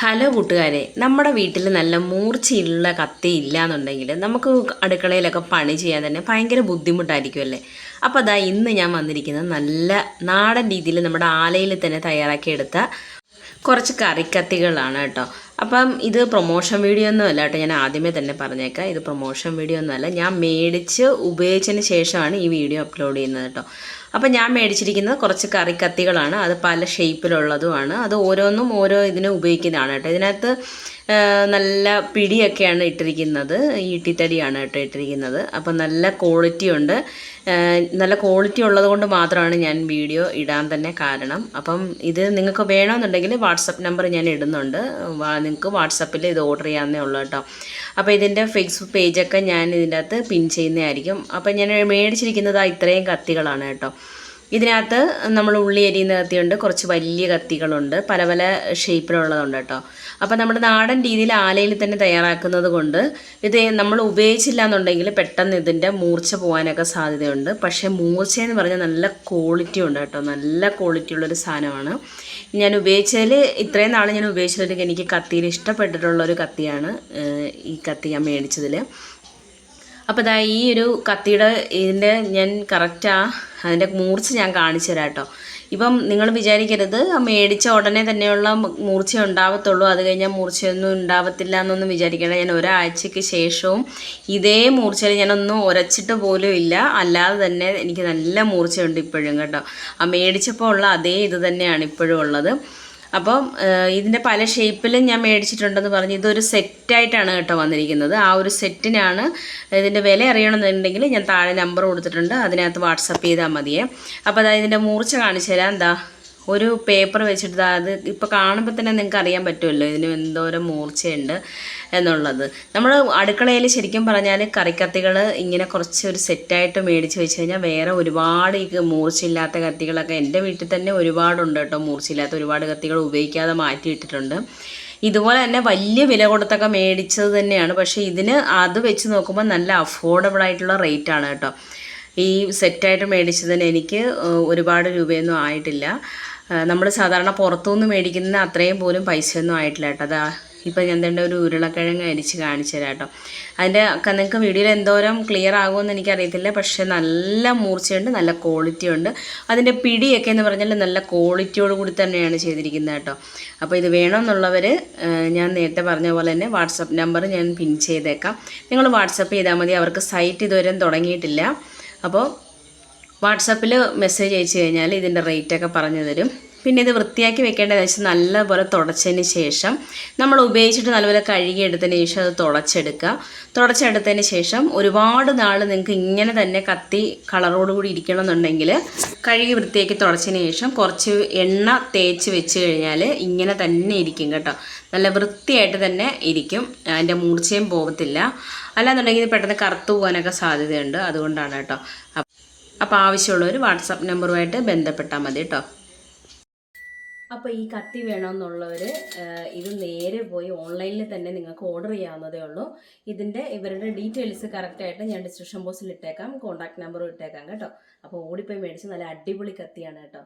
Hello കൂട്ടുകാരെ നമ്മുടെ വീട്ടിൽ നല്ല മൂർച്ചയുള്ള കത്തി ഇല്ല എന്നുണ്ടെങ്കിൽ നമുക്ക് അടുക്കളയിലൊക്കെ പണി ചെയ്യാൻ തന്നെ ഭയങ്കര ബുദ്ധിമുട്ടായിരിക്കുമല്ലേ അപ്പോൾ അതാ ഇന്ന് ഞാൻ വന്നിരിക്കുന്നത് നല്ല നാടൻ രീതിയിൽ നമ്മുടെ ആലയിൽ തന്നെ തയ്യാറാക്കിയെടുത്ത കുറച്ച് കറിക്കത്തികളാണ് കേട്ടോ. അപ്പം ഇത് പ്രൊമോഷൻ വീഡിയോ ഒന്നും അല്ല കേട്ടോ ഞാൻ ആദ്യമേ തന്നെ പറഞ്ഞേക്കാം. ഇത് പ്രൊമോഷൻ വീഡിയോ ഒന്നും അല്ല. ഞാൻ മേടിച്ച് ഉപയോഗിച്ചതിന് ശേഷമാണ് ഈ വീഡിയോ അപ്ലോഡ് ചെയ്യുന്നത് കേട്ടോ. അപ്പം ഞാൻ മേടിച്ചിരിക്കുന്നത് കുറച്ച് കറിക്കത്തികളാണ്. അത് പല ഷേപ്പിലുള്ളതുമാണ്. അത് ഓരോന്നും ഓരോ ഇതിനെ ഉപയോഗിക്കുന്നതാണ് കേട്ടോ. ഇതിനകത്ത് നല്ല പിടിയൊക്കെയാണ് ഇട്ടിരിക്കുന്നത്. ഈട്ടിത്തടിയാണ് കേട്ടോ ഇട്ടിരിക്കുന്നത്. അപ്പം നല്ല ക്വാളിറ്റി ഉണ്ട്. നല്ല ക്വാളിറ്റി ഉള്ളത് കൊണ്ട് മാത്രമാണ് ഞാൻ വീഡിയോ ഇടാൻ തന്നെ കാരണം. അപ്പം ഇത് നിങ്ങൾക്ക് വേണമെന്നുണ്ടെങ്കിൽ വാട്സപ്പ് നമ്പർ ഞാൻ ഇടുന്നുണ്ട്. നിങ്ങൾക്ക് വാട്സപ്പിൽ ഇത് ഓർഡർ ചെയ്യാവുന്നേ ഉള്ളൂ കേട്ടോ. അപ്പോൾ ഇതിന്റെ ഫേസ്ബുക്ക് പേജൊക്കെ ഞാൻ ഇതിന്റെ അകത്ത് പിൻ ചെയ്യുന്നതായിരിക്കും. അപ്പം ഞാൻ മേടിച്ചിരിക്കുന്നത് ഇത്രയും കത്തികളാണ് കേട്ടോ. ഇതിനകത്ത് നമ്മൾ ഉള്ളി അരിയുന്ന കത്തിയുണ്ട് കുറച്ച് വലിയ കത്തികളുണ്ട് പല പല ഷേപ്പിലുള്ളതുണ്ട് കേട്ടോ. അപ്പോൾ നമ്മുടെ നാടൻ രീതിയിൽ ആലയിൽ തന്നെ തയ്യാറാക്കുന്നത് കൊണ്ട് ഇത് നമ്മൾ ഉപയോഗിച്ചില്ല എന്നുണ്ടെങ്കിൽ പെട്ടെന്ന് ഇതിന്റെ മൂർച്ച പോകാനൊക്കെ സാധ്യതയുണ്ട്. പക്ഷേ മൂർച്ച എന്ന് പറഞ്ഞാൽ നല്ല ക്വാളിറ്റി ഉണ്ട് കേട്ടോ. നല്ല ക്വാളിറ്റി ഉള്ളൊരു സാധനമാണ്. ഞാൻ ഉപയോഗിച്ചതിൽ ഇത്രയും നാൾ ഞാൻ ഉപയോഗിച്ചതിൽ എനിക്ക് കത്തിയിൽ ഇഷ്ടപ്പെട്ടിട്ടുള്ളൊരു കത്തിയാണ് ഈ കത്തി ഞാൻ മേടിച്ചതിൽ. അപ്പോൾ ദാ ഈ ഒരു കത്തിയുടെ ഇതിന്റെ ഞാൻ കറക്റ്റ് അതിന്റെ മൂർച്ച ഞാൻ കാണിച്ചു തരാം കേട്ടോ. ഇപ്പം നിങ്ങൾ വിചാരിക്കരുത് മേടിച്ച ഉടനെ തന്നെയുള്ള മൂർച്ച ഉണ്ടാവത്തുള്ളൂ. അത് കഴിഞ്ഞാൽ മൂർച്ചയൊന്നും ഉണ്ടാവത്തില്ല എന്നൊന്നും വിചാരിക്കേണ്ട. ഞാൻ ഒരാഴ്ചയ്ക്ക് ശേഷവും ഇതേ മൂർച്ചയിൽ ഞാനൊന്നും ഉരച്ചിട്ട് പോലും ഇല്ല. അല്ലാതെ തന്നെ എനിക്ക് നല്ല മൂർച്ചയുണ്ട് ഇപ്പോഴും കേട്ടോ. ആ മേടിച്ചപ്പോൾ ഉള്ള അതേ ഇത് തന്നെയാണ് ഇപ്പോഴും ഉള്ളത്. അപ്പം ഇതിന്റെ പല ഷേപ്പിലും ഞാൻ മേടിച്ചിട്ടുണ്ടെന്ന് പറഞ്ഞ് ഇതൊരു സെറ്റായിട്ടാണ് കേട്ടോ വന്നിരിക്കുന്നത്. ആ ഒരു സെറ്റിനാണ് ഇതിന്റെ വില അറിയണമെന്നുണ്ടെങ്കിൽ ഞാൻ താഴെ നമ്പർ കൊടുത്തിട്ടുണ്ട്. അതിനകത്ത് വാട്സപ്പ് ചെയ്താൽ മതിയേ. അപ്പോൾ അതായത് ഇതിന്റെ മൂർച്ച കാണിച്ചു തരാം. എന്താ ഒരു പേപ്പർ വെച്ചിട്ട് അത് ഇപ്പോൾ കാണുമ്പോൾ തന്നെ നിങ്ങൾക്ക് അറിയാൻ പറ്റുമല്ലോ ഇതിന് എന്തോരം മൂർച്ചയുണ്ട്. എന്നുള്ളത്. നമ്മൾ അടുക്കളയിൽ ശരിക്കും പറഞ്ഞാൽ കറിക്കത്തികൾ ഇങ്ങനെ കുറച്ച് ഒരു സെറ്റായിട്ട് മേടിച്ച് വെച്ച് കഴിഞ്ഞാൽ വേറെ ഒരുപാട് ഈ മൂർച്ചയില്ലാത്ത കത്തികളൊക്കെ എന്റെ വീട്ടിൽ തന്നെ ഒരുപാടുണ്ട് കേട്ടോ. മൂർച്ചയില്ലാത്ത ഒരുപാട് കത്തികൾ ഉപയോഗിക്കാതെ മാറ്റിയിട്ടിട്ടുണ്ട്. ഇതുപോലെ തന്നെ വലിയ വില കൊടുത്തൊക്കെ മേടിച്ചത് തന്നെയാണ്. പക്ഷേ ഇതിന് അത് വെച്ച് നോക്കുമ്പോൾ നല്ല അഫോർഡബിൾ ആയിട്ടുള്ള റേറ്റ് ആണ് കേട്ടോ. ഈ സെറ്റായിട്ട് മേടിച്ചതിന് എനിക്ക് ഒരുപാട് രൂപയൊന്നും ആയിട്ടില്ല. നമ്മൾ സാധാരണ പുറത്തുനിന്ന് മേടിക്കുന്ന അത്രയും പോലും പൈസയൊന്നും ആയിട്ടില്ല കേട്ടോ. അതാ ഇപ്പം ഞാൻ ഒരു ഉരുളക്കിഴങ്ങ് അരിച്ച് കാണിച്ചു തരാം കേട്ടോ. അതിന്റെ നിങ്ങൾക്ക് വീഡിയോയിൽ എന്തോരം ക്ലിയർ ആകുമെന്ന് എനിക്കറിയത്തില്ല. പക്ഷേ നല്ല മൂർച്ചയുണ്ട് നല്ല ക്വാളിറ്റി ഉണ്ട്. അതിന്റെ പിടിയൊക്കെ എന്ന് പറഞ്ഞാൽ നല്ല ക്വാളിറ്റിയോട് കൂടി തന്നെയാണ് ചെയ്തിരിക്കുന്നത് കേട്ടോ. അപ്പോൾ ഇത് വേണമെന്നുള്ളവർ ഞാൻ നേരത്തെ പറഞ്ഞ പോലെ തന്നെ വാട്സപ്പ് നമ്പർ ഞാൻ പിൻ ചെയ്തേക്കാം. നിങ്ങൾ വാട്സപ്പ് ചെയ്താൽ മതി. അവർക്ക് സൈറ്റ് ഇതുവരെ തുടങ്ങിയിട്ടില്ല. അപ്പോൾ വാട്സപ്പിൽ മെസ്സേജ് അയച്ചു കഴിഞ്ഞാൽ ഇതിന്റെ റേറ്റൊക്കെ പറഞ്ഞു തരും. പിന്നെ ഇത് വൃത്തിയാക്കി വെക്കേണ്ടത് വെച്ചാൽ നല്ലപോലെ തുടച്ചതിന് ശേഷം നമ്മൾ ഉപയോഗിച്ചിട്ട് നല്ലപോലെ കഴുകിയെടുത്തതിന് ശേഷം അത് തുടച്ചെടുക്കുക. തുടച്ചെടുത്തതിന് ശേഷം ഒരുപാട് നാൾ നിങ്ങൾക്ക് ഇങ്ങനെ തന്നെ കത്തി കളറോടുകൂടി ഇരിക്കണം എന്നുണ്ടെങ്കിൽ കഴുകി വൃത്തിയാക്കി തുടച്ചതിന് ശേഷം കുറച്ച് എണ്ണ തേച്ച് വെച്ച് കഴിഞ്ഞാൽ ഇങ്ങനെ തന്നെ ഇരിക്കും കേട്ടോ. നല്ല വൃത്തിയായിട്ട് തന്നെ ഇരിക്കും. അതിന്റെ മൂർച്ചയും പോകത്തില്ല അല്ലാന്നുണ്ടെങ്കിൽ പെട്ടെന്ന് കറുത്തു പോകാനൊക്കെ സാധ്യതയുണ്ട്. അതുകൊണ്ടാണ് കേട്ടോ. അപ്പോൾ ആവശ്യമുള്ളവർ വാട്സപ്പ് നമ്പറുമായിട്ട് ബന്ധപ്പെട്ടാൽ മതി കേട്ടോ. അപ്പോൾ ഈ കത്തി വേണമെന്നുള്ളവര് ഇത് നേരെ പോയി ഓൺലൈനിൽ തന്നെ നിങ്ങൾക്ക് ഓർഡർ ചെയ്യാവുന്നതേ ഉള്ളൂ. ഇതിന്റെ ഇവരുടെ ഡീറ്റെയിൽസ് കറക്റ്റായിട്ട് ഞാൻ ഡിസ്ക്രിപ്ഷൻ ബോക്സിൽ ഇട്ടേക്കാം കോൺടാക്ട് നമ്പറും ഇട്ടേക്കാം കേട്ടോ. അപ്പോൾ ഓടിപ്പോയി മേടിച്ച് നല്ല അടിപൊളി കത്തിയാണ് കേട്ടോ.